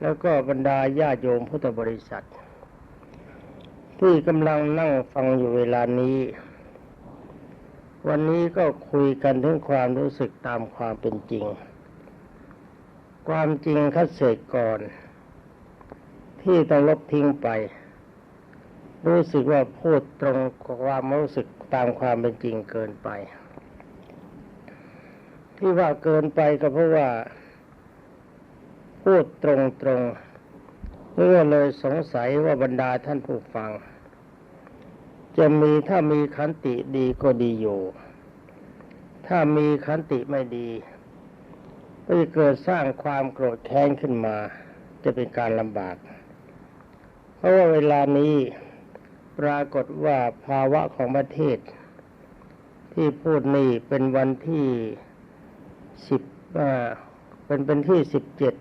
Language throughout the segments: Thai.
แล้วก็บรรดาญาโยมพุทธบริษัท ที่กำลังนั่งฟังอยู่เวลานี้ วันนี้ก็คุยกันถึงความรู้สึกตามความเป็นจริง ความจริงคัดเสกก่อน ที่ต้องลบทิ้งไป รู้สึกว่าพูดตรงความรู้สึกตามความเป็นจริงเกินไป ที่ว่าเกินไปก็เพราะว่า พูดตรงตรงๆเมื่อเลยสงสัยว่าบรรดาท่านผู้ฟัง จะมีถ้ามีขันติดีก็ดีอยู่ ถ้ามีขันติไม่ดีก็จะเกิดสร้างความโกรธแค้นขึ้นมา จะเป็นการลำบาก เพราะว่าเวลานี้ปรากฏว่าภาวะของประเทศ ที่พูดนี่เป็นวันที่สิบเป็นเป็นที่สิบเจ็ด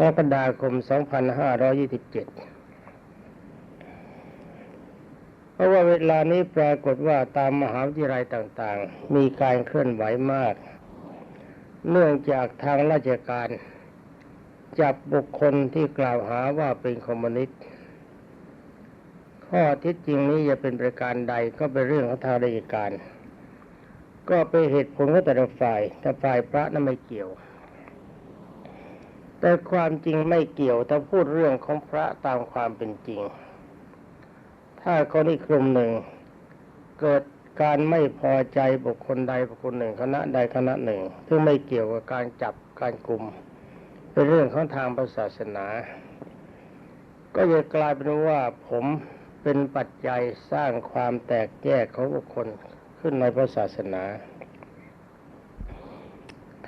กรกฎาคม 2527 เพราะว่าเวลานี้ปรากฏว่าตามมหาวิทยาลัยต่างๆ มีการเคลื่อนไหวมาก เนื่องจากทางราชการ จับบุคคลที่กล่าวหาว่าเป็นคอมมิวนิสต์ข้อที่จริงนี้จะเป็นประการใดก็เป็นเรื่องของทางราชการ ก็เป็นเหตุผลของแต่ละฝ่ายแต่ฝ่ายพระนั้นไม่เกี่ยว แต่ความจริงไม่เกี่ยวถ้าพูดเรื่องของพระตามความเป็นจริง ถ้าคนอีกกลุ่มหนึ่ง เกิดการไม่พอใจบุคคลใดบุคคลหนึ่งคณะใดคณะหนึ่งซึ่งไม่เกี่ยวกับการจับการกลุ่มเป็นเรื่องของทางศาสนา ก็จะกลายเป็นว่าผมเป็นปัจจัยสร้างความแตกแยกของบุคคลขึ้นในพระศาสนา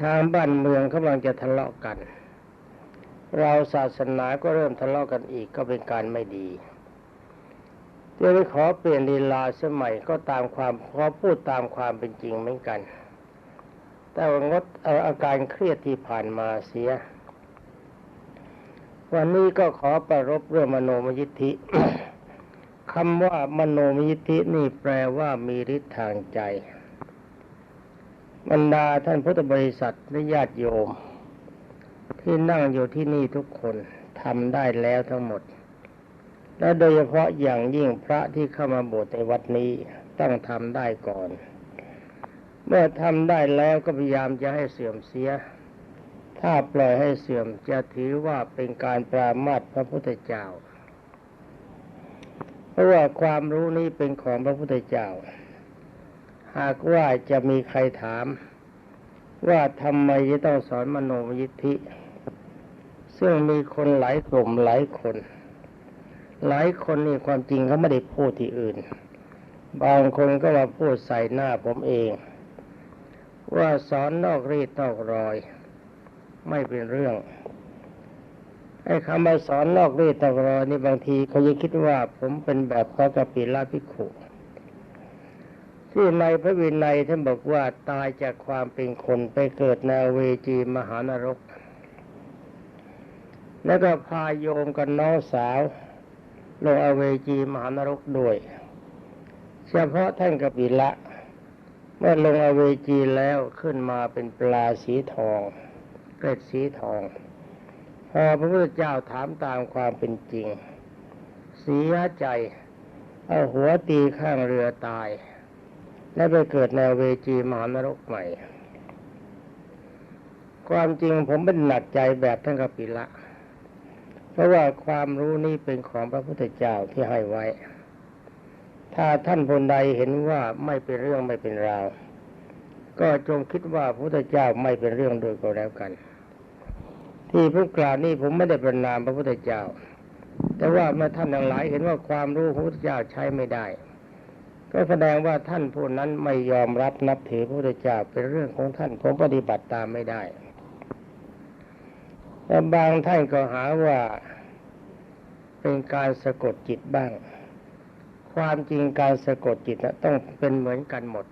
ทางบ้านเมืองกำลังจะทะเลาะกัน เราศาสนาก็เริ่มทะเลาะกันอีกก็เป็นการไม่ดีเดี๋ยวขอเปลี่ยนลีลาสมัยก็ตามความขอพูดตามความเป็นจริงเหมือนกัน แต่ว่างดเอาอาการเครียดที่ผ่านมาเสีย วันนี้ก็ขอประรบเรื่องมโนมยิทธิคำว่ามโนมยิทธินี่แปลว่ามีฤทธิ์ทางใจบรรดาท่านพุทธบริษัทและญาติโยม ที่นั่งอยู่ที่นี่ทุกคนทำได้แล้วทั้งหมด และโดยเฉพาะอย่างยิ่งพระที่เข้ามาบวชในวัดนี้ต้องทำได้ก่อน เมื่อทำได้แล้วก็พยายามจะให้เสื่อมเสีย ถ้าปล่อยให้เสื่อมจะถือว่าเป็นการปรามาสพระพุทธเจ้า เพราะว่าความรู้นี้เป็นของพระพุทธเจ้า หากว่าจะมีใครถามว่าทำไมจะต้องสอนมโนมยิทธิ ซึ่งมีคนหลายกลุ่มหลายคน หลายคนนี่ความจริงเขาไม่ได้พูดที่อื่น บางคนก็มาพูดใส่หน้าผมเอง ว่าสอนนอกรีดนอกรอย ไม่เป็นเรื่องไอ้คำว่าสอนนอกรีดนอกรอยนี่บางทีเขาจะคิดว่าผมเป็นแบบพระกปิลาภิกขุที่ในพระวินัยท่านบอกว่าตายจากความเป็นคนไปเกิดในเวจีมหานรก แล้วก็พาโยมกับน้องสาวลงอเวจีมหานรกด้วย เฉพาะท่านกปิละ เมื่อลงอเวจีแล้วขึ้นมาเป็นปลาสีทองเกล็ดสีทอง พอพระพุทธเจ้าถามตามความเป็นจริง เสียใจ เอาหัวตีข้างเรือตาย และไปเกิดในเวจีมหานรกใหม่ ความจริงผมเป็นหนักใจแบบท่านกปิละ เพราะว่าความรู้นี้เป็นของพระพุทธเจ้าที่ให้ไว้ ถ้าท่านคนใดเห็นว่าไม่เป็นเรื่องไม่เป็นราว ก็จงคิดว่าพระพุทธเจ้าไม่เป็นเรื่องโดยก็แล้วกัน ที่พูดกล่าวนี้ผมไม่ได้ประนามพระพุทธเจ้า แต่ว่าเมื่อท่านทั้งหลายเห็นว่าความรู้ของพระพุทธเจ้าใช้ไม่ได้ ก็แสดงว่าท่านผู้นั้นไม่ยอมรับนับถือพระพุทธเจ้าเป็นเรื่องของท่านผมปฏิบัติตามไม่ได้ แต่บางท่านก็หาว่า เป็นการสะกดจิตบ้าง ความจริงการสะกดจิตนะต้องเป็นเหมือนกันหมด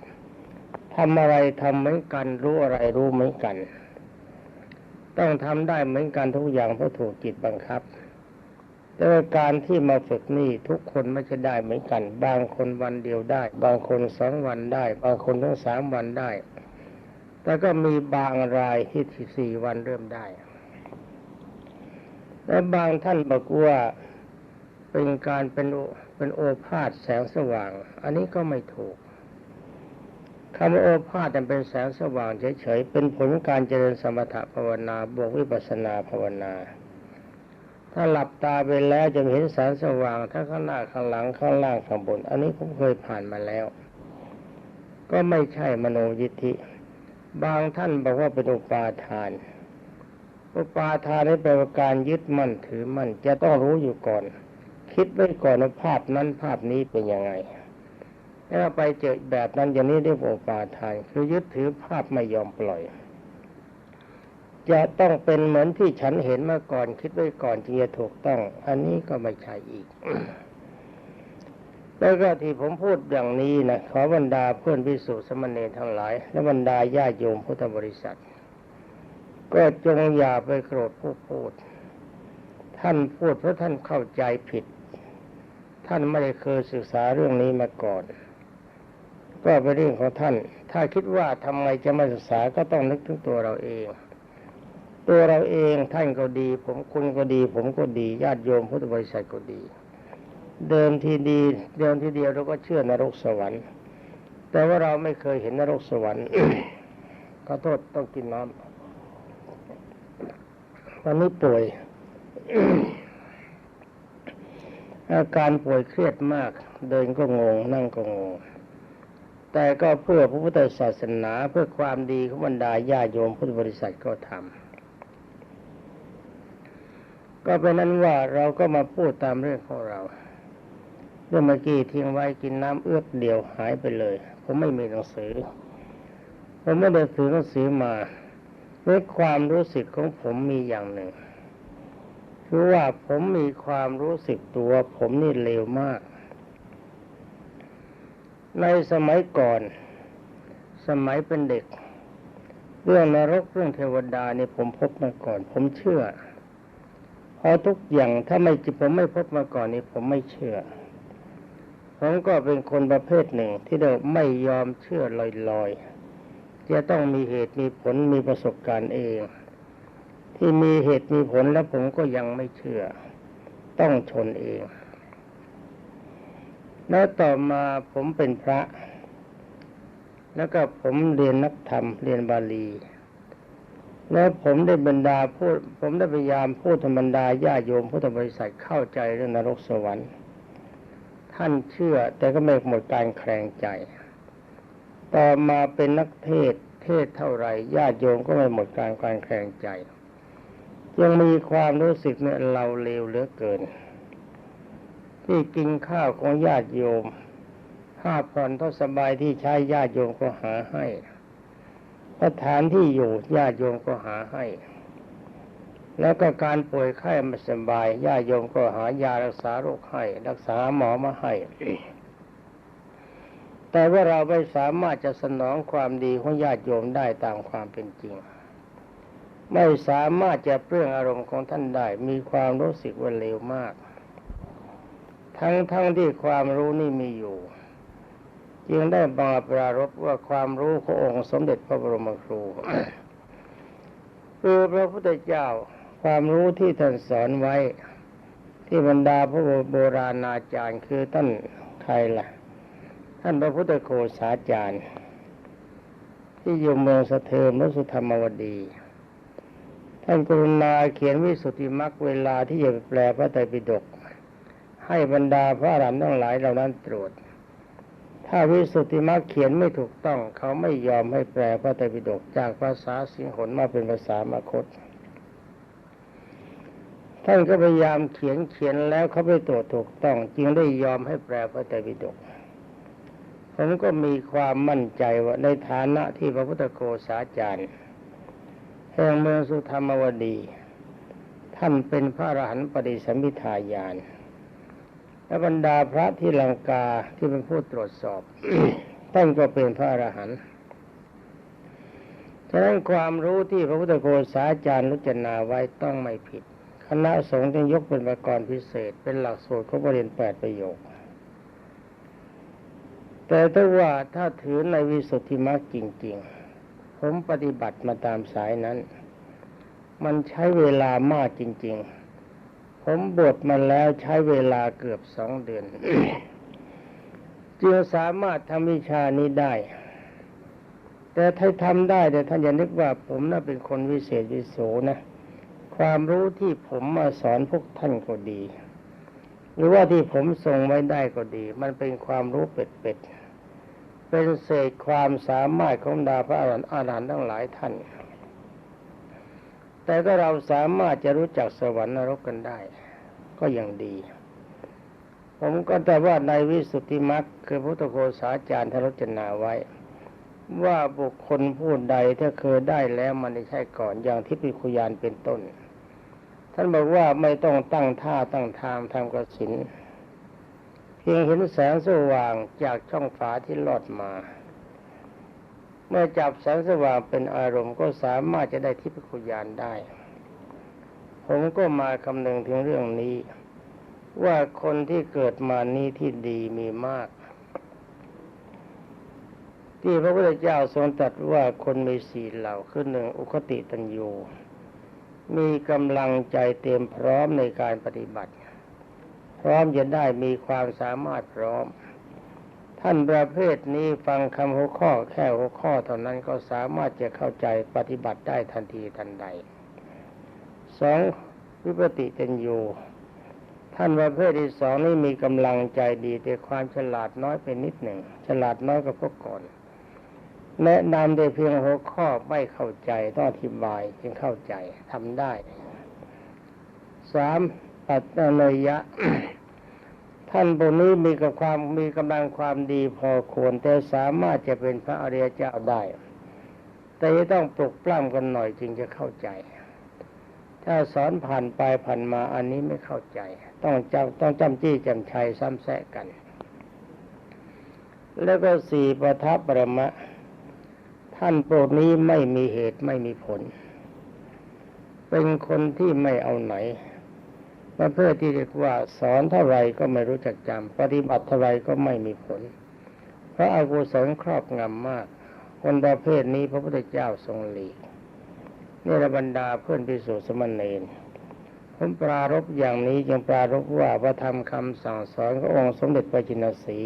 ทำอะไรทำเหมือนกัน รู้อะไรรู้เหมือนกัน ต้องทำได้เหมือนกันทุกอย่างเพราะถูกจิตบังคับแต่การที่มาฝึกนี่ทุกคนไม่ใช่ได้เหมือนกัน บางคนวันเดียวได้ บางคนสองวันได้ บางคนทั้งสามวันได้ แต่ก็มีบางรายที่ที่สี่วันเริ่มได้ และบางท่านบอกว่าเป็นการเป็นโอเป็นโอภาษแสงสว่าง อันนี้ก็ไม่ถูกคำว่าโอภาษนั้นเป็นแสงสว่างเฉยๆ เป็นผลการเจริญสมถภาวนาบวกวิปัสสนาภาวนา ถ้าหลับตาไปแล้วจะเห็นแสงสว่างทั้งข้างหน้าข้างหลังข้างล่างข้างบน อันนี้ผมเคยผ่านมาแล้ว ก็ไม่ใช่มโนยิทธิ บางท่านบอกว่าเป็นอุปาทาน อุปาทานนี่แปลว่าการยึดมั่นถือมั่นจะต้องรู้อยู่ก่อน คิดไว้ก่อนว่าภาพนั้นภาพนี้เป็นยังไงแล้วไปเจอแบบนั้นอย่างนี้เรียกว่าอุปาทาน คือยึดถือภาพไม่ยอมปล่อย จะต้องเป็นเหมือนที่ฉันเห็นมาก่อน คิดไว้ก่อนจึงจะถูกต้อง อันนี้ก็ไม่ใช่อีกแล้วก็ที่ผมพูดอย่างนี้นะขอบรรดาเพื่อนพิสุสมณีทั้งหลาย และบรรดาญาโยมพุทธบริษัท ก็จงอย่าไปโกรธผู้พูด ท่านพูดเพราะท่านเข้าใจผิด ท่านไม่ได้เคยศึกษาเรื่องนี้มาก่อน ก็เป็นเรื่องของท่าน ถ้าคิดว่าทำไมจะไม่ศึกษาก็ต้องนึกถึงตัวเราเอง ตัวเราเองท่านก็ดี ผมคุณก็ดี ผมก็ดีญาติโยมพุทธบริษัทก็ดี เดิมทีดีเดิมทีเดียวเราก็เชื่อนรกสวรรค์ แต่ว่าเราไม่เคยเห็นนรกสวรรค์ขอโทษต้องกินน้ำ วันนี้ป่วย อาการป่วยเครียดมาก เดินก็งง นั่งก็งง แต่ก็เพื่อพระพุทธศาสนาเพื่อความดีของบรรดาญาโยมพุทธบริษัทก็ทำก็เป็นนั้นว่าเราก็มาพูดตามเรื่องของเราเรื่องเมื่อกี้ทิ้งไว้กินน้ำเอื้อกเดียวหายไปเลย ผมไม่มีหนังสือ ผมไม่ได้ถือหนังสือมา ด้วยความรู้สึกของผมมีอย่างหนึ่ง คือว่าผมมีความรู้สึกตัว ผมนี่เลวมาก ในสมัยก่อน สมัยเป็นเด็ก เรื่องนรกเรื่องเทวดานี่ผมพบมาก่อน ผมเชื่อเพราะทุกอย่างถ้าไม่จิผมไม่พบมาก่อนนี่ผมไม่เชื่อ ผมก็เป็นคนประเภทหนึ่งที่เราไม่ยอมเชื่อลอยๆ จะต้องมีเหตุมีผลมีประสบการณ์เอง ที่มีเหตุมีผลแล้วผมก็ยังไม่เชื่อ ต้องชนเอง แล้วต่อมาผมเป็นพระ แล้วก็ผมเรียนนักธรรมเรียนบาลี แล้วผมได้บรรดาพูด ผมได้พยายามพูดธรรมดาญาโยมพุทธบริษัทเข้าใจเรื่องนรกสวรรค์ ท่านเชื่อแต่ก็ไม่หมดการแคลงใจ ต่อมาเป็นนักเทศเทศเท่าไหร่ญาติโยมก็ไม่หมดการการแคลงใจ ยังมีความรู้สึกเนี่ยเราเลวเหลือเกิน ที่กินข้าวของญาติโยมห้าผ่อนท่าสบายที่ใช้ญาติโยมก็หาให้สถานที่อยู่ญาติโยมก็หาให้ แล้วก็การป่วยไข้ไม่สบายญาติโยมก็หายารักษาโรคให้ รักษาหมอมาให้ แต่ว่าเราไม่สามารถจะสนองความดีของญาติโยมได้ตามความเป็นจริง ไม่สามารถจะเปลื้องอารมณ์ของท่านได้มีความรู้สึกว่าเลวมาก ทั้งทั้งที่ความรู้นี่มีอยู่ จึงได้บาปรารบว่าความรู้ขององค์สมเด็จพระบรมครูคือพระพุทธเจ้าความรู้ที่ท่านสอนไว้ ที่บรรดาพระโบราณอาจารย์คือท่านใครล่ะ ท่านพระพุทธโฆษาจารย์ ที่อยู่เมืองสะเทิมนสุธรรมวดี ท่านกรุณาเขียนวิสุทธิมรรคเวลาที่จะแปลพระไตรปิฎกให้บรรดาพระรหันทั้งหลายเหล่านั้นตรวจ ถ้าวิสุทธิมรรคเขียนไม่ถูกต้อง เขาไม่ยอมให้แปลพระไตรปิฎกจากภาษาสิงหนมาเป็นภาษามคตท่านก็พยายามเขียนเขียนแล้วเขาไปตรวจถูกต้อง จึงได้ยอมให้แปลพระไตรปิฎก ผมก็มีความมั่นใจว่าในฐานะที่พระพุทธโฆษาจารย์แห่งเมืองสุธรรมวดี ท่านเป็นพระอรหันต์ปฏิสัมพิทายานและบรรดาพระที่ลังกาที่เป็นผู้ตรวจสอบท่านก็เป็นพระอรหันต์ฉะนั้นความรู้ที่พระพุทธโฆษาจารย์รุจนาไว้ต้องไม่ผิด คณะสงฆ์จึงยกเป็นประกรณ์พิเศษ เป็นหลักสูตรของบริเรียนแปดประโยค แต่ถ้าว่าถ้าถือในวิสุทธิมรรคจริง ๆ ผมปฏิบัติมาตามสายนั้น มันใช้เวลามากจริง ๆ ผมบวชมาแล้วใช้เวลาเกือบสองเดือนจึงสามารถทำวิชานี้ได้ แต่ถ้าทำได้แต่ท่านอย่านึกว่าผมน่ะเป็นคนวิเศษวิโสนะ ความรู้ที่ผมมาสอนพวกท่านก็ดี หรือว่าที่ผมส่งไว้ได้ก็ดี มันเป็นความรู้เป็ดๆ เป็นเศษความสามารถของดาพระอรหันต์ทั้งหลายท่าน แต่ก็เราสามารถจะรู้จักสวรรค์นรกกันได้ ก็ยังดี ผมก็แต่ว่าในวิสุทธิมรรคคือพุทธโฆษาจารย์ทรจนาไว้ ว่าบุคคลผู้ใดถ้าเคยได้แล้วมันไม่ใช่ก่อนอย่างที่ปิคุยานเป็นต้น ท่านบอกว่าไม่ต้องตั้งท่าตั้งทางทำกระสิน เพียงเห็นแสงสว่างจากช่องฝาที่ลอดมา เมื่อจับแสงสว่างเป็นอารมณ์ก็สามารถจะได้ทิพยคุยานได้ ผมก็มาคำนึงถึงเรื่องนี้ ว่าคนที่เกิดมานี้ที่ดีมีมาก ที่พระพุทธเจ้าทรงตรัสว่าคนมีสีเหล่าคือหนึ่งอุคติตัญญูมีกำลังใจเต็มพร้อมในการปฏิบัติ ร้อมจะได้มีความสามารถพร้อม ท่านประเภทนี้ฟังคำหัวข้อแค่หัวข้อเท่านั้นก็สามารถจะเข้าใจปฏิบัติได้ทันทีทันใดสองวิปติตัญญูท่านประเภทที่สองนี่มีกำลังใจดีแต่ความฉลาดน้อยไปนิดหนึ่ง ฉลาดน้อยกว่าพวกก่อนแนะนำได้เพียงหัวข้อไม่เข้าใจต้องอธิบายจึงเข้าใจทำได้สามปัตตนยะ ท่านพวกนี้มีกับความมีกำลังความดีพอควรแต่สามารถจะเป็นพระอริยเจ้าได้ แต่จะต้องปลุกปล้ำกันหน่อยจึงจะเข้าใจ ถ้าสอนผ่านไปผ่านมาอันนี้ไม่เข้าใจ ต้องจำต้องจำจี้จำชัยซ้ำแซะกัน แล้วก็สี่ประทับประมะ ท่านโปรดนี้ไม่มีเหตุไม่มีผล เป็นคนที่ไม่เอาไหน ประเภทที่เรียกว่าสอนเท่าไรก็ไม่รู้จักจำปฏิบัติเท่าไรก็ไม่มีผล เพราะอากุศลครอบงำมาก คนประเภทนี้พระพุทธเจ้าทรงหลีกนี่ระบรรดาเพื่อนพิสุสมณเณรผมปรารบอย่างนี้จึงปรารบว่าพระธรรมคำสั่งสอนขององค์สมเด็จพระจินสี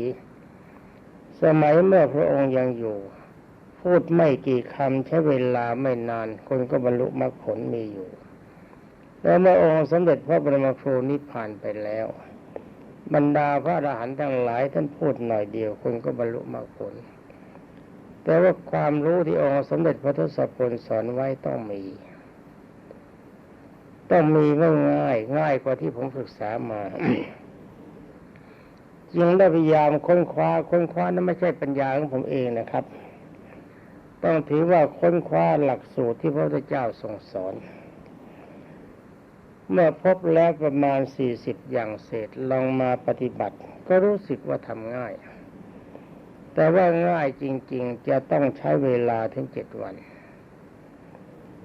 สมัยเมื่อพระองค์ยังอยู่ พูดไม่กี่คำใช้เวลาไม่นาน คนก็บรรลุมรรคผลมีอยู่ แล้วเมื่อองค์สมเด็จพระบรมครูนิพพานไปแล้ว บรรดาพระอรหันต์ทั้งหลายท่านพูดหน่อยเดียวคนก็บรรลุมรรคผล แต่ว่าความรู้ที่องค์สมเด็จพระทศพลสอนไว้ต้องมี ต้องมีไม่ง่ายง่ายกว่าที่ผมศึกษามาจึงได้พยายามค้นคว้าค้นคว้านั้นไม่ใช่ปัญญาของผมเองนะครับ ต้องถือว่าค้นคว้าหลักสูตรที่พระพุทธเจ้าทรงสอน เมื่อพบแล้วประมาณสี่สิบอย่างเศษลองมาปฏิบัติ ก็รู้สึกว่าทำง่าย แต่ว่าง่ายจริง ๆ จะต้องใช้เวลาถึงเจ็ดวัน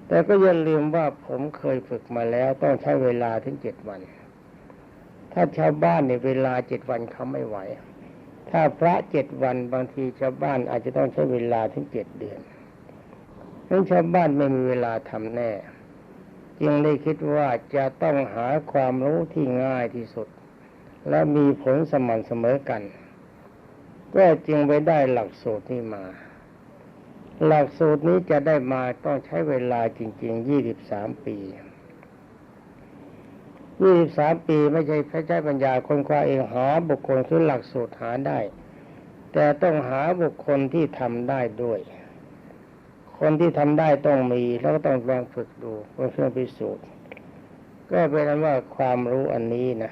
แต่ก็อย่าลืมว่าผมเคยฝึกมาแล้วต้องใช้เวลาถึงเจ็ดวัน ถ้าชาวบ้านในเวลาเจ็ดวันเขาไม่ไหว ถ้าพระเจ็ดวันบางทีชาวบ้านอาจจะต้องใช้เวลาถึงเจ็ดเดือนนั้นชาวบ้านไม่มีเวลาทำแน่ จึงได้คิดว่าจะต้องหาความรู้ที่ง่ายที่สุด และมีผลสม่ำเสมอกัน ก็จึงไปได้หลักสูตรนี้มา หลักสูตรนี้จะได้มาต้องใช้เวลาจริงๆยี่สิบสามปียี่สิบสามปีไม่ใช่พระเจ้าปัญญาคนคว้าเองหาบุคคลคือหลักสูตรหาได้ แต่ต้องหาบุคคลที่ทำได้ด้วย คนที่ทำได้ต้องมีแล้วก็ต้องลองฝึกดูเพื่อเครื่องพิสูจน์ ก็เป็นนั้นว่าความรู้อันนี้นะ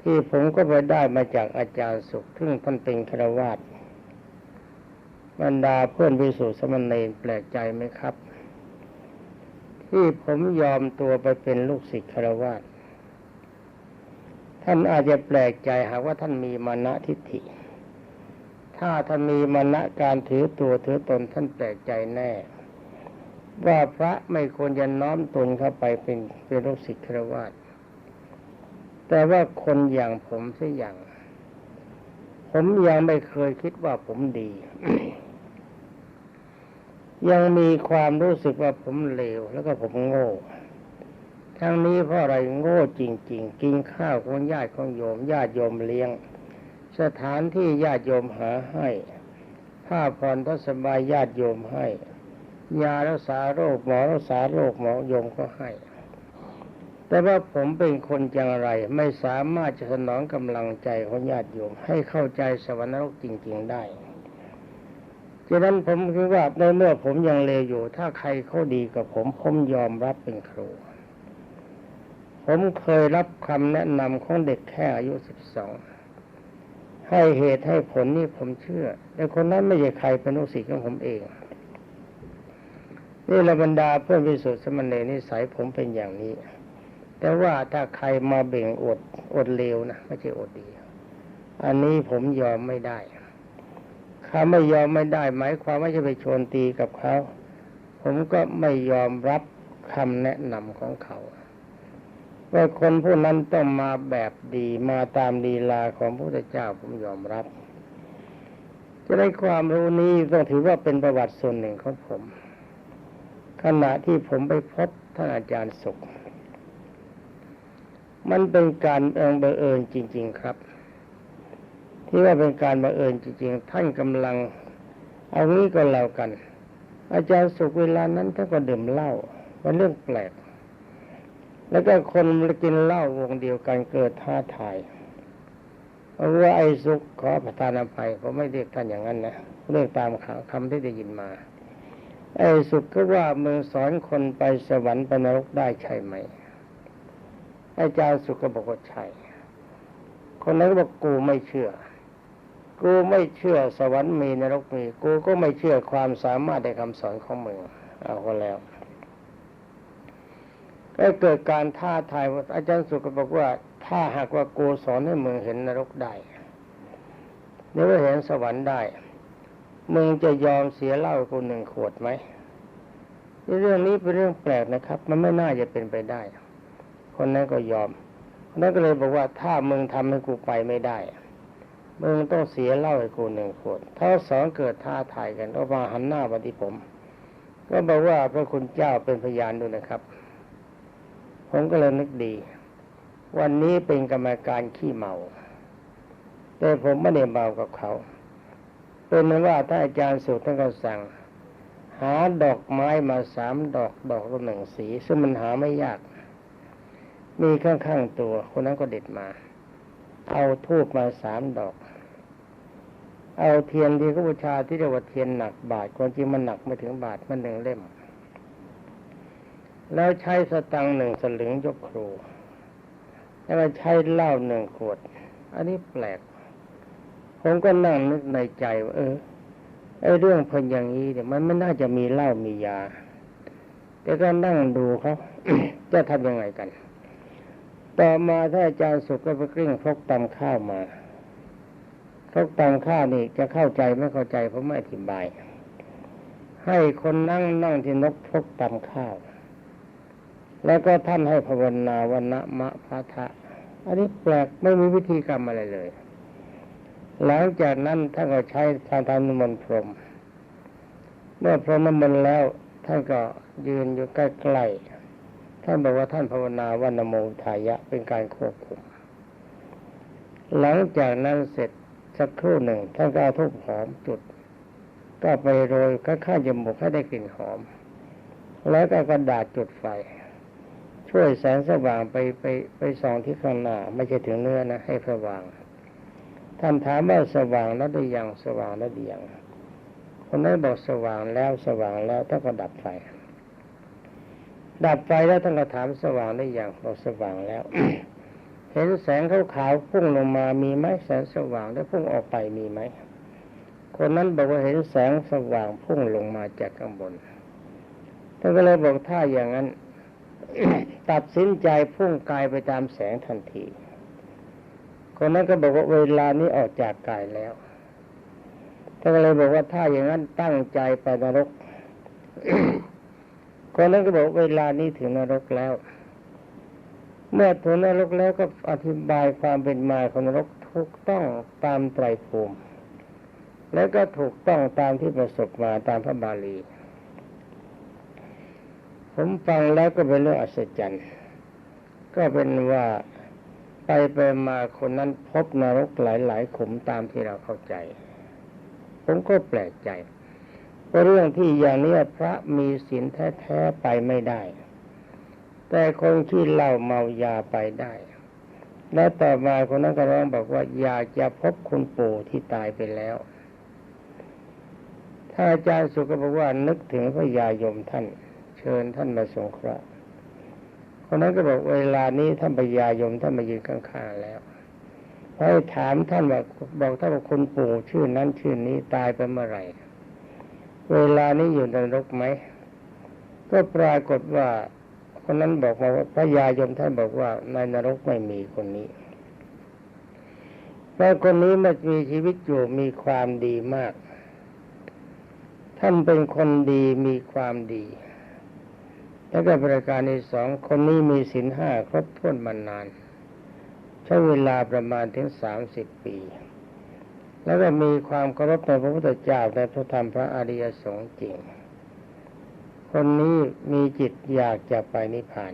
ที่ผมก็ไปได้มาจากอาจารย์สุขซึ่งท่านเป็นครวาสบรรดาเพื่อนพิสูจน์สมณเณรแปลกใจไหมครับ ที่ผมยอมตัวไปเป็นลูกศิษย์คารวาสท่านอาจจะแปลกใจหากว่าท่านมีมานะทิฏฐิ ถ้าท่านมีมานะการถือตัวถือตนท่านแปลกใจแน่ ว่าพระไม่ควรจะน้อมตนเข้าไปเป็นเป็นลูกศิษย์คารวาสแต่ว่าคนอย่างผมสักอย่าง ผมยังไม่เคยคิดว่าผมดี ยังมีความรู้สึกว่าผมเลวแล้วก็ผมโง่ทั้งนี้เพราะอะไรโง่จริง ๆ กินข้าวของญาติของโยมญาติโยมเลี้ยง สถานที่ญาติโยมหาให้ผ้าผ่อนทศบายญาติโยมให้ ยารักษาโรคหมอรักษาโรคหมอโยมก็ให้ แต่ว่าผมเป็นคนอย่างไร ไม่สามารถจะสนองกำลังใจของญาติโยม ให้เข้าใจสวรรค์จริง ๆได้ฉะนั้นผมคิดว่าในเมื่อผมยังเลวอยู่ ถ้าใครเขาดีกับผม ผมยอมรับเป็นครู ผมเคยรับคำแนะนำของเด็กแค่อายุสิบสอง ให้เหตุให้ผลนี่ผมเชื่อ แต่คนนั้นไม่ใช่ใครเป็นลูกศิษย์ของผมเอง นี่ระบรรดาเพื่อนพิสุทธิ์สมณเณรนิสัยผมเป็นอย่างนี้ แต่ว่าถ้าใครมาเบ่งอดอดเลวนะไม่ใช่อดดี อันนี้ผมยอมไม่ได้เขาไม่ยอมไม่ได้ หมายความว่าจะไปโชนตีกับเขา ผมก็ไม่ยอมรับคำแนะนำของเขา ว่าคนผู้นั้นต้องมาแบบดีมาตามลีลาของพระพุทธเจ้าผมยอมรับ จะได้ความรู้นี้ต้องถือว่าเป็นประวัติส่วนหนึ่งของผม ขณะที่ผมไปพบท่านอาจารย์สุข มันเป็นการเอิงบังเอิญจริง ๆครับ ที่ว่าเป็นการบังเอิญจริง ๆ ท่านกำลัง เอางี้ก็แล้วกัน อาจารย์สุขเวลานั้นท่านก็ดื่มเหล้าเป็นเรื่องแปลก แล้วก็คนมากินเหล้าวงเดียวกันเกิดท้าทายเพราะว่าไอ้สุขขอประทานอภัยผมไม่เรียกท่านอย่างนั้นนะเรียกตามคำที่ได้ยินมา ไอ้สุขก็ว่ามึงสอนคนไปสวรรค์ไปนรกได้ใช่ไหมอาจารย์สุขก็บอกว่าใช่คนนั้นบอกกูไม่เชื่อ กูไม่เชื่อสวรรค์มีนรกมี กูก็ไม่เชื่อความสามารถในคำสอนของมึงเอาก็แล้ว ก็เกิดการท้าทายอาจารย์สุก็บอกว่า ถ้าหากว่ากูสอนให้มึงเห็นนรกได้หรือว่าเห็นสวรรค์ได้ มึงจะยอมเสียเหล้ากูหนึ่งขวดไหมเรื่องนี้เป็นเรื่องแปลกนะครับ มันไม่น่าจะเป็นไปได้ คนนั้นก็ยอมคนนั้นก็เลยบอกว่าถ้ามึงทำให้กูไปไม่ได้ มึงต้องเสียเหล้าให้กูหนึ่งขวดถ้าสองเกิดท้าทายกันก็มาหันหน้ามาที่ผม ก็บอกว่าพระคุณเจ้าเป็นพยานด้วยนะครับ ผมก็เลยนึกดี วันนี้เป็นกรรมการขี้เมา แต่ผมไม่ได้เมากับเขา เป็นนั้นว่าถ้าอาจารย์สุท่านก็สั่ง หาดอกไม้มาสามดอกดอกละหนึ่งสี ซึ่งมันหาไม่ยาก มีข้างๆตัว คนนั้นก็เด็ดมา เอาทูบมาสามดอก เอาเทียนที่เขาบูชาที่เรียกว่าเทียนหนักบาทความจริงมันหนักไม่ถึงบาทมันหนึ่งเล่ม แล้วใช้สตังหนึ่งสลึงยกครูแล้วใช้เหล้าหนึ่งขวด อันนี้แปลก ผมก็นั่งนึกในใจว่าเออไอ้เรื่องเพิ่นอย่างนี้เนี่ยมันไม่น่าจะมีเหล้ามียา แต่ก็นั่งดูเขาจะทำยังไงกัน ต่อมาถ้าอาจารย์สุกก็ไปกลิ้งพกตำข้าวมาพกตำข้าวนี่จะเข้าใจไม่เข้าใจผมไม่อธิบาย ให้คนนั่งนั่งที่นกพกตำข้าว แล้วก็ท่านให้ภาวนาวันะมะพะทะ อันนี้แปลกไม่มีวิธีกรรมอะไรเลย หลังจากนั้นท่านก็ใช้ทานทานนมนพรม เมื่อพรมน้ำมนแล้ว ท่านก็ยืนอยู่ใกล้ๆ ท่านบอกว่าท่านภาวนาวันโมทายะเป็นการควบคุม หลังจากนั้นเสร็จสักครู่หนึ่ง ท่านก็เอาทูบหอมจุด ก็ไปโรยข้างๆจมูกให้ได้กลิ่นหอม แล้วก็กระดาษจุดไฟ ช่วยแสงสว่างไปไปไปส่องที่ข้างหน้า ไม่ใช่ถึงเนื้อนะ ให้สว่างท่านถามว่าสว่างแล้วได้ยังสว่างแล้วดียังคนนั้นบอกสว่างแล้วสว่างแล้วท่านก็ดับไฟดับไฟแล้วท่านก็ถามสว่างได้ยังบอกสว่างแล้ว เห็นแสงขาวๆพุ่งลงมามีไหมแสงสว่างแล้วพุ่งออกไปมีไหมคนนั้นบอกว่าเห็นแสงสว่างพุ่งลงมาจากข้างบนท่านก็เลยบอกถ้าอย่างนั้น ตัดสินใจพุ่งกายไปตามแสงทันที คนนั้นก็บอกว่าเวลานี้ออกจากกายแล้วท่านก็เลยบอกว่าถ้าอย่างนั้นตั้งใจไปนรก คนนั้นก็บอกเวลานี้ถึงนรกแล้ว เมื่อถึงนรกแล้วก็อธิบายความเป็นมาของนรกถูกต้องตามไตรภูมิ แล้วก็ถูกต้องตามที่ประสบมาตามพระบาลี ผมฟังแล้วก็เป็นเรื่องอัศจรรย์ ก็เป็นว่าไปไปมาคนนั้นพบนรกหลายๆขุมตามที่เราเข้าใจ ผมก็แปลกใจเพราะเรื่องที่อย่างนี้พระมีศีลแท้ๆไปไม่ได้ แต่คนที่เหล้าเมายาไปได้ และต่อมาคนนั้นก็ร้องบอกว่าอยากจะพบคุณปู่ที่ตายไปแล้วถ้าอาจารย์สุก็บอกว่านึกถึงพระยายมท่าน เชิญท่านมาสงเคราะห์คนนั้นก็บอกเวลานี้ท่านพญายมท่านมายืนข้างๆแล้วพอถามท่านว่าบอกท่านว่าคุณปู่ชื่อนั้นชื่อนี้ตายไปเมื่อไหร่ เวลานี้อยู่ในนรกไหม ก็ปรากฏว่า คนนั้นบอกมาว่าพระยายมท่านบอกว่าในนรกไม่มีคนนี้แต่คนนี้มันมีชีวิตอยู่มีความดีมาก ท่านเป็นคนดีมีความดี แล้วก็ประการที่สองคนนี้มีศีลห้าครบถ้วนมานาน ใช้เวลาประมาณถึงสามสิบปี แล้วก็มีความเคารพในพระพุทธเจ้าในพระธรรมพระอริยสงฆ์จริง คนนี้มีจิตอยากจะไปนิพพาน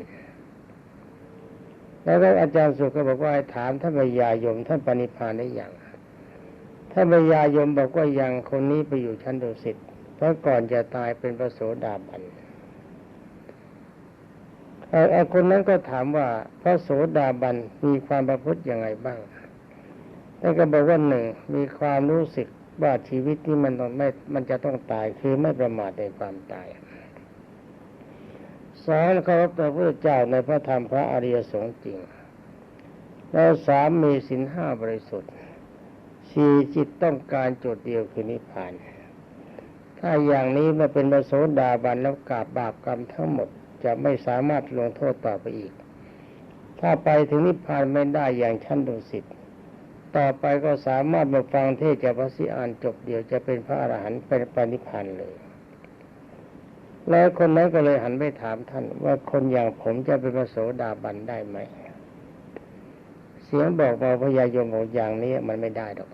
แล้วก็อาจารย์สุขก็บอกว่าถามท่านพญายมท่านปณิพานได้อย่างท่านพญายมบอกว่ายังคนนี้ไปอยู่ชั้นดุสิตเพราะก่อนจะตายเป็นพระโสดาบัน ไอ้คนนั้นก็ถามว่าพระโสดาบันมีความประพฤติยังไงบ้างท่านก็บอกว่าหนึ่งมีความรู้สึกว่าชีวิตนี้มันต้องไม่ มันจะต้องตายคือไม่ประมาทในความตายสองเคารพพระพุทธเจ้าในพระธรรมพระอริยสงฆ์จริง แล้วสามมีสินห้าบริสุทธิ์สี่จิตต้องการจุดเดียวคือนิพพาน ถ้าอย่างนี้มาเป็นพระโสดาบันแล้วกาบบาปกรรมทั้งหมด จะไม่สามารถลงโทษต่อไปอีก ถ้าไปถึงนิพพานไม่ได้อย่างชั้นดุสิตต่อไปก็สามารถมาฟังเทศจากพระสิอานจบเดียวจะเป็นพระอรหันต์เป็นปณิพานเลย แล้วคนนั้นก็เลยหันไปถามท่านว่าคนอย่างผมจะเป็นพระโสดาบันได้ไหม เสียงบอกมาพญายมบอกอย่างนี้มันไม่ได้หรอก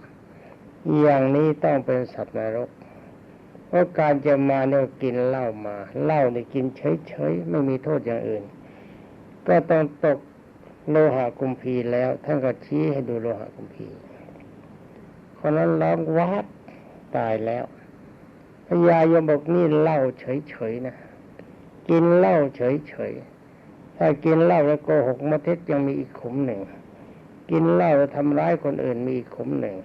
อย่างนี้ต้องเป็นสัตว์นรก เพราะการจะมาเนี่ยกินเหล้ามาเหล้าเนี่ยกินเฉยๆไม่มีโทษอย่างอื่น ก็ต้องตกโลหะกุมพีแล้วท่านก็ชี้ให้ดูโลหะกุมพีคนนั้นร้องวัดตายแล้วพญายมบอกนี่เหล้าเฉยๆนะกินเหล้าเฉยๆถ้ากินเหล้าแล้วโกหกมาเท็จยังมีอีกขุมหนึ่ง กินเหล้าแล้วทำร้ายคนอื่นมีอีกขุมหนึ่ง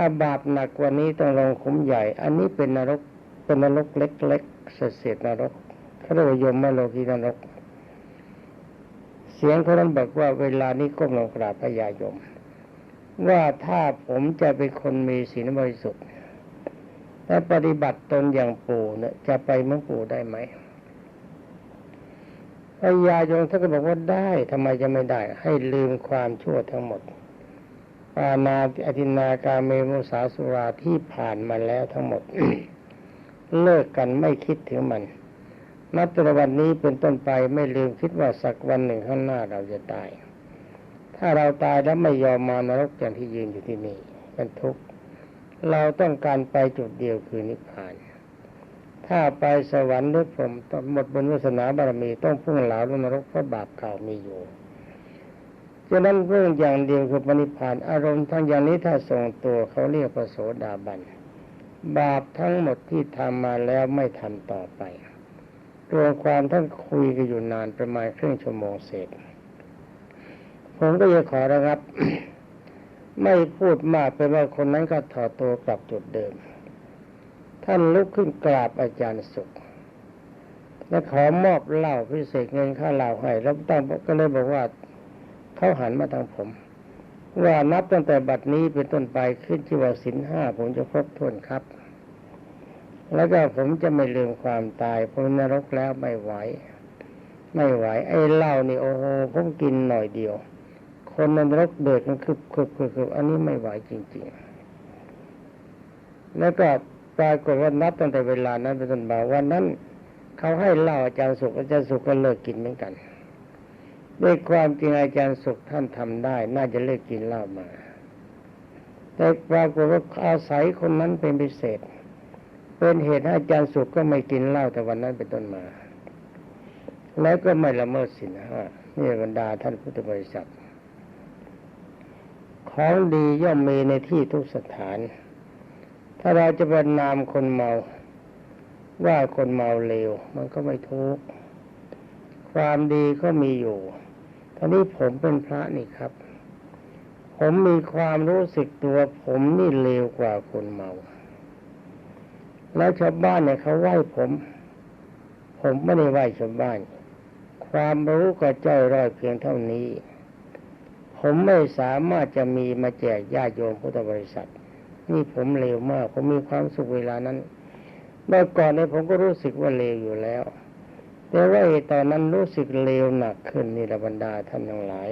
ถ้าบาปหนักกว่านี้ต้องลงคุ้มใหญ่ อันนี้เป็นนรก เป็นนรกเล็กๆเศษนรกเขาเรียกว่ายมมาโลกีนรก เสียงเขานั้นบอกว่าเวลานี้ก้มลงกราบพระยายม ว่าถ้าผมจะเป็นคนมีศีลบริสุทธิ์และปฏิบัติตนอย่างปู่เนี่ยจะไปเมืองปู่ได้ไหมพระยายมท่านก็บอกว่าได้ทำไมจะไม่ได้ ให้ลืมความชั่วทั้งหมด ปานาอธินากาเมมุสาสุราที่ผ่านมาแล้วทั้งหมด เลิกกันไม่คิดถึงมัน นับแต่วันนี้เป็นต้นไปไม่ลืมคิดว่าสักวันหนึ่งข้างหน้าเราจะตาย ถ้าเราตายแล้วไม่ยอมมานรกอย่างที่ยืนอยู่ที่นี่เป็นทุกข์เราต้องการไปจุดเดียวคือนิพพาน ถ้าไปสวรรค์หรือผมหมดบุญวาสนาบารมีต้องพุ่งเหลาลงนรกเพราะบาปเก่ามีอยู่ ฉะนั้นเรื่องอย่างเดียวคือปณิพานอารมณ์ทั้งอย่างนี้ถ้าทรงตัวเขาเรียกว่าโสดาบัน บาปทั้งหมดที่ทำมาแล้วไม่ทำต่อไปรวมความท่านคุยกันอยู่นานประมาณครึ่งชั่วโมงเสร็จผมก็จะขอระงับ ไม่พูดมากเป็นว่าคนนั้นก็ถอดตัวกลับจุดเดิม ท่านลุกขึ้นกราบอาจารย์สุข และขอมอบเหล้าพิเศษเงินค่าเหล้าให้แล้วต้องก็เลยบอกว่า เขาหันมาทางผม ว่านับตั้งแต่บัดนี้เป็นต้นไปขึ้นที่ว่าสินห้าผมจะครบถ้วนครับ แล้วก็ผมจะไม่ลืมความตายผมนรกแล้วไม่ไหว ไม่ไหว ไอ้เหล้านี่โอ้โหผมกินหน่อยเดียว คนนรกเดือดมันคึบคึบคึบคึบอันนี้ไม่ไหวจริง ๆ แล้วก็ปรากฏว่านับตั้งแต่เวลานั้นเป็นต้นมาวันนั้นเขาให้เหล้าอาจารย์สุขอาจารย์สุขก็เลิกกินเหมือนกัน ด้วยความจริงอาจารย์สุขท่านทำได้ น่าจะเลิกกินเหล้ามา แต่ปรากฏว่าอาศัยคนนั้นเป็นพิเศษ เป็นเหตุให้อาจารย์สุขก็ไม่กินเหล้าแต่วันนั้นเป็นต้นมา แล้วก็ไม่ละเมิดสินห้านี่บรรดาท่านพุทธบริษัทของดีย่อมมีในที่ทุกสถาน ถ้าเราจะบรรนามคนเมา ว่าคนเมาเลวมันก็ไม่ทุกความดีก็มีอยู่ ตอนนี้ผมเป็นพระนี่ครับ ผมมีความรู้สึกตัว ผมนี่เลวกว่าคนเมา แล้วชาวบ้านเนี่ยเขาไหว้ผม ผมไม่ได้ไหว้ชาวบ้าน ความรู้ก็จ้อยร้อยเพียงเท่านี้ ผมไม่สามารถจะมีมาแจกญาติโยมพุทธบริษัท นี่ผมเลวมาก ผมมีความสุขเวลานั้นเมื่อก่อนเนี่ยผมก็รู้สึกว่าเลวอยู่แล้ว แต่ว่าตอนนั้นรู้สึกเลวหนักขึ้นนี่ระบรรดาท่านทั้งหลาย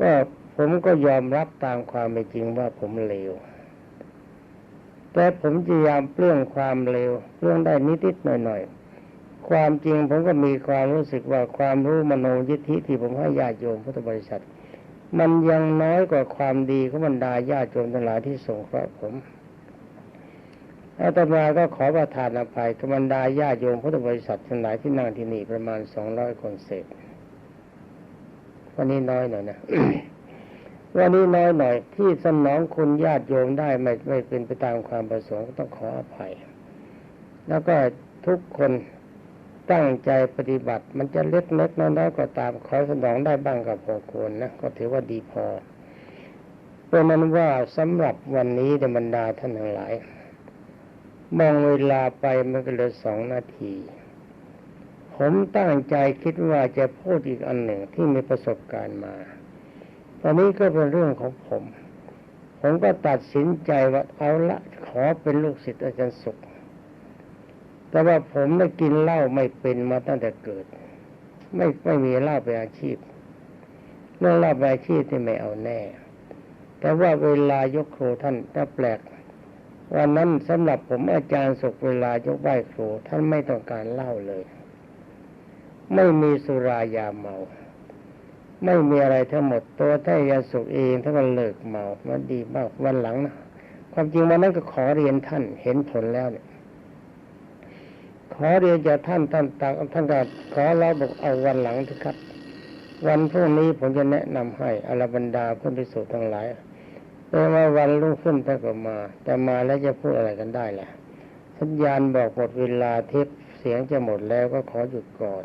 ก็ผมก็ยอมรับตามความเป็นจริงว่าผมเลว แต่ผมพยายามเปลื้องความเลวเปลื้องได้นิดๆหน่อยๆ ความจริงผมก็มีความรู้สึกว่าความรู้มโนยิทธิที่ผมให้ญาติโยมพุทธบริษัท มันยังน้อยกว่าความดีของบรรดาญาติโยมทั้งหลายที่ส่งเคราะห์ผม อาตมาก็ขอประทานอภัยกับรรดาญาโยมพุทธบริษัททั้งหลายที่นั่งที่นี่ประมาณสองร้อยคนเศษวันนี้น้อยหน่อยนะวันนี้น้อยหน่อย ที่สนองคุณญาติโยมได้ไม่ไม่เป็นไปตามความประสงค์ต้องขออภัย แล้วก็ทุกคนตั้งใจปฏิบัติ มันจะเล็กเล็กน้อยๆก็ตามขอสนองได้บ้างกับพอควรนะก็ถือว่าดีพอเพราะนั้นว่าสำหรับวันนี้ในบรรดาท่านทั้งหลาย มองเวลาไปมันก็เหลือสองนาที ผมตั้งใจคิดว่าจะพูดอีกอันหนึ่งที่มีประสบการณ์มา ตอนนี้ก็เป็นเรื่องของผม ผมก็ตัดสินใจว่าเอาละขอเป็นลูกศิษย์อาจารย์สุข แต่ว่าผมไม่กินเหล้าไม่เป็นมาตั้งแต่เกิด ไม่ไม่มีเหล้าเป็นอาชีพเรื่องเหล้าเป็นอาชีพที่ไม่เอาแน่ แต่ว่าเวลายกครูท่านน่าแปลก วันนั้นสำหรับผมอาจารย์สุขเวลายกไหว้ครูท่านไม่ต้องการเล้าเลย ไม่มีสุรายาเมา ไม่มีอะไรทั้งหมดตัวท่านยาสุขเองท่านก็เลิกเมามันดีมากวันหลังนะความจริงวันนั้นก็ขอเรียนท่านเห็นผลแล้วเนี่ยขอเรียนจากท่านท่านตักท่านก็ขอเราบอกเอาวันหลังเถอะครับ วันพรุ่งนี้ผมจะแนะนำให้อรบรรดาเพื่อนพิสุทั้งหลาย แต่ว่าวันรุ่งขึ้นท่านก็มา แต่มาแล้วจะพูดอะไรกันได้ล่ะ สัญญาณบอกหมดเวลาเทปเสียงจะหมดแล้วก็ขอหยุดก่อน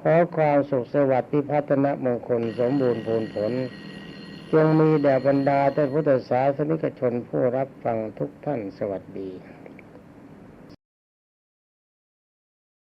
ขอความสุขสวัสดิ์พิพัฒนมงคลสมบูรณ์ผลผล จงมีแด่บรรดาท่านพุทธศาสนิกชนผู้รับฟังทุกท่านสวัสดี